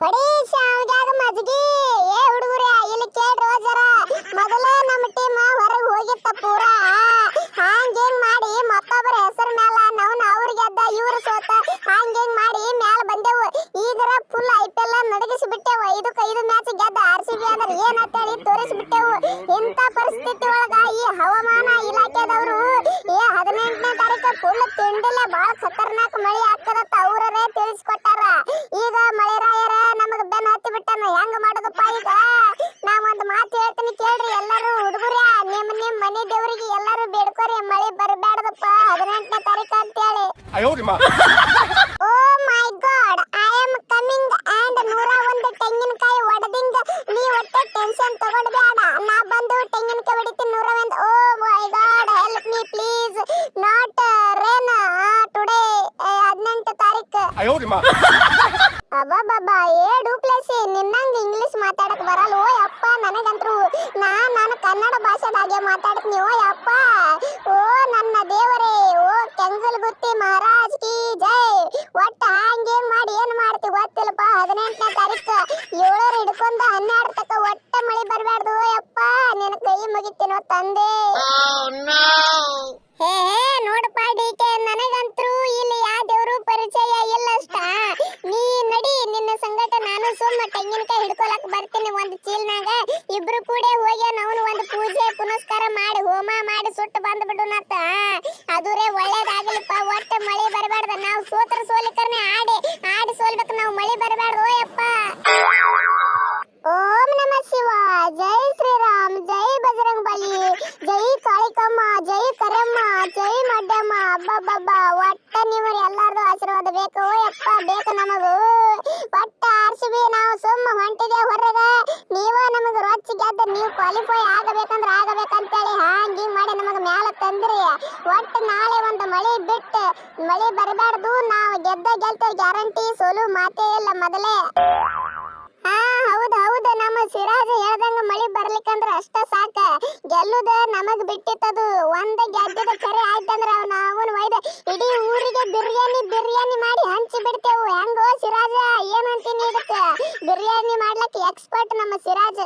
ಹೊಡಿ ಶಾವ್ಗ್ಯಾಗ ಮಜ್ಗಿ. ಏ ಹುಡುಗರೇ, ಇಲ್ಲಿ ಕೇಳ್ರೋ ಜರ ಮೊದಲ ನಮ್ಮ ಟೀಮ್ ಹೊರಗೆ ಹೋಗಿತ್ತ ಪೂರ. ಹಂಗೇನ್ ಮಾಡಿ ಮತ್ತೊಬ್ಬರ ಹೆಸರ ಮ್ಯಾಲ ನಾವು ಅವ್ರ ಗೆದ್ದ ಇವ್ರು ಸೋತ ಹಂಗೇನ್ ಮಾಡಿ ಮ್ಯಾಲ ಬಂದೆವು. ಈಗರ ಫುಲ್ ಐ ಪಿ ಎಲ್ ನಡಗಿಸಿ ಬಿಟ್ಟೆವು ಮ್ಯಾಚ್ ಗೆದ್ದ ಆರ್ ಸಿ ಬಿ ಅಂದ್ರೆ ತೋರಿಸಿ ಬಿಟ್ಟೆವು ಇಂಥ ಪರಿಸ್ಥಿತಿ ಒಳಗ ಈ ಹವಾಮಾನ ಇಲಾಖೆದವರು ಏ ಹದಿನೆಂಟನೇ ತಾರೀಕು ಫುಲ್ ತಿಂಡಿಲೆ ಬಾಳ ಖತರ್ನಾಕ್ ಮಳಿ ಆಗ್ತದತ್ತ ಅವ್ರರೇ ತಿಳಿಸ್ಕೊಟ್ಟಾರ. ಈಗ ಮಳೆರಾಯರ ನಮಗ ಬೆನ್ ಹತ್ತಿ ಬಿಟ್ಟಾನ ಹೆಂಗ್ ಮಾಡೋದಪ್ಪ ಈಗ ನಾ ಒಂದ್ ಮಾತು ಹೇಳ್ತೀನಿ ಕೇಳ್ರಿ ಎಲ್ಲರೂ ಹುಡುಗರ ನಿಮ್ ನಿಮ್ ಮನೆ ಎಲ್ಲರೂ ಬೇಡ್ಕೋರಿ ಮಳೆ ಬರಬೇಡದಪ್ಪ ಹದಿನೆಂಟನೇ ತಾರೀಕ ಅಂತ ಹೇಳಿ ಓ my God I am coming and ನೂರ ಒಂದು ತೆಂಗಿನಕಾಯಿ ಒಡೆದಿಂದ ನೀ ಒಟ್ಟೆ ಟೆನ್ಷನ್ ತಗೊಂಡ್ಬೇಡ ನಾ ಬಂದು ತೆಂಗಿನಕಾಯಿ ಹೊಡಿತೀನಿ ನೂರ ಒಂದು. ಓ my God help me please not rain today ಹದಿನೆಂಟು ತಾರೀಕು ಅಬ್ಬಾಬಾಬಾ ಏ ಡೂಪ್ಲೆಸಿ ನಿನ್ನಂಗೆ ಇಂಗ್ಲಿಷ್ ಮಾತಾಡಕ್ ಬರಲ್ವೋ ಅಪ್ಪ ನನಗಂತೂ ನಾ ನಾನು ಕನ್ನಡ ಮಾತಾಡ್ತೀನಿ ಓ ಯಪ್ಪ. ಓ, ನನ್ನ ದೇವರೇ. ಓ, ಕೆಂಗಲ್ ಗುತ್ತಿ ಮಹಾರಾಜ್ ಕಿ ಜೈ. ಒಟ್ಟ ಹಂಗೆ ಮಾಡಿ ಏನ್ ಮಾಡ್ತಿ ಗೊತ್ತಿಲ್ಲಪ್ಪ. ಹದಿನೆಂಟನೇ ತಾರೀಕು ಏಳರ ಹಿಡ್ಕೊಂಡ ಹನ್ನೆರಡು ತಕ ಒಟ್ಟ ಮಳೆ ಬರಬಾರ್ದು ಯಪ್ಪ. ನಿನ್ನ ಕೈ ಮುಗಿತೀನೋ, ತಂದೆ. ಬರ್ತೀನಿ ಒಂದು ಚೀಲ್ನಾಗ ಇಬ್ರು ಕೂಡ ಹೋಗಿ ಅವನು ಒಂದು ಪೂಜೆ ಪುನಸ್ಕಾರ ಮಾಡಿ, ಹೋಮ ಮಾಡಿ ಸುಟ್ಟು ಬಂದ್ಬಿಡುನತ್ತ ಅದುರೇ ಒಳ್ಳೇದಾಗಲಿಪ್ಪ, ಒಟ್ಟ ಮಳೆ ಬರಬಾರ್ದ ನಾವು ಸೋತ್ರ ಸೋಲಿಕರ್ನೆ ಆಡಿ ಆಡಿ ಸೋಲ್ಬೇಕು, ನಾವು ಮಳೆ ಬರಬಾರ್ದು ಓಯಪ್ಪ. ಓಂ ನಮ ಶಿವ. ಜೈ ಶ್ರೀರಾಮ್, ಜೈ ಬಜರಂಗ್ ಬಲಿ. ಜೈ ಕಾಳಿಕಮ್ಮ, ಜೈ ಕರಮ್ಮ, ಜೈ ಮಡ್ಡಮ್ಮ. ಅಬ್ಬಬ್ಬಬ್ಬ. ಬೇಕು ಅಪ್ಪ ಬೇಕು ನಮಗೂ. ಒಟ್ಟ ಆರ್ಸಿಬಿ, ನಾವು ಸುಮ್ಮ ಹೊಂಟಿದೆ ಹೊರಗ ನೀವು ನಮಗ ರೊಚ್ಚಿ ಗೆದ್ದ ನೀವು ಕ್ವಾಲಿಫೈ ಆಗಬೇಕಂದ್ರ ಆಗಬೇಕಂತೇಳಿ ಹಿಂಗ್ ಮಾಡಿ ನಮಗ ಮ್ಯಾಲ ತಂದ್ರಿ. ಒಟ್ಟ ನಾಳೆ ಒಂದು ಮಳಿ ಬಿಟ್ಟು, ಮಳಿ ಬರಬಾರ್ದು, ನಾವು ಗೆದ್ದ ಗೆಲ್ತೇವೆ ಗ್ಯಾರಂಟಿ ಸೋಲು ಮಾತೇ ಇಲ್ಲ ಮೊದಲೇ. ಹಾ, ಹೌದು ಹೌದು, ನಮ್ಮ ಸಿರಾಜ್ ಹೇಳ್ದಂಗ ಮಳಿ ಬರ್ಲಿಕ್ಕಂದ್ರ ಅಷ್ಟ ಸಾಕ. ಗೆಲ್ಲುದ ನಮಗ್ ಬಿಟ್ಟಿತ್ತದು. ಒಂದ್ ಗೆದ್ದಿದ ಕರೆ ಆಯ್ತಂದ್ರ ನಾವನ್ எக்ஸ்பர்ட் நம்ம சிராஜ்.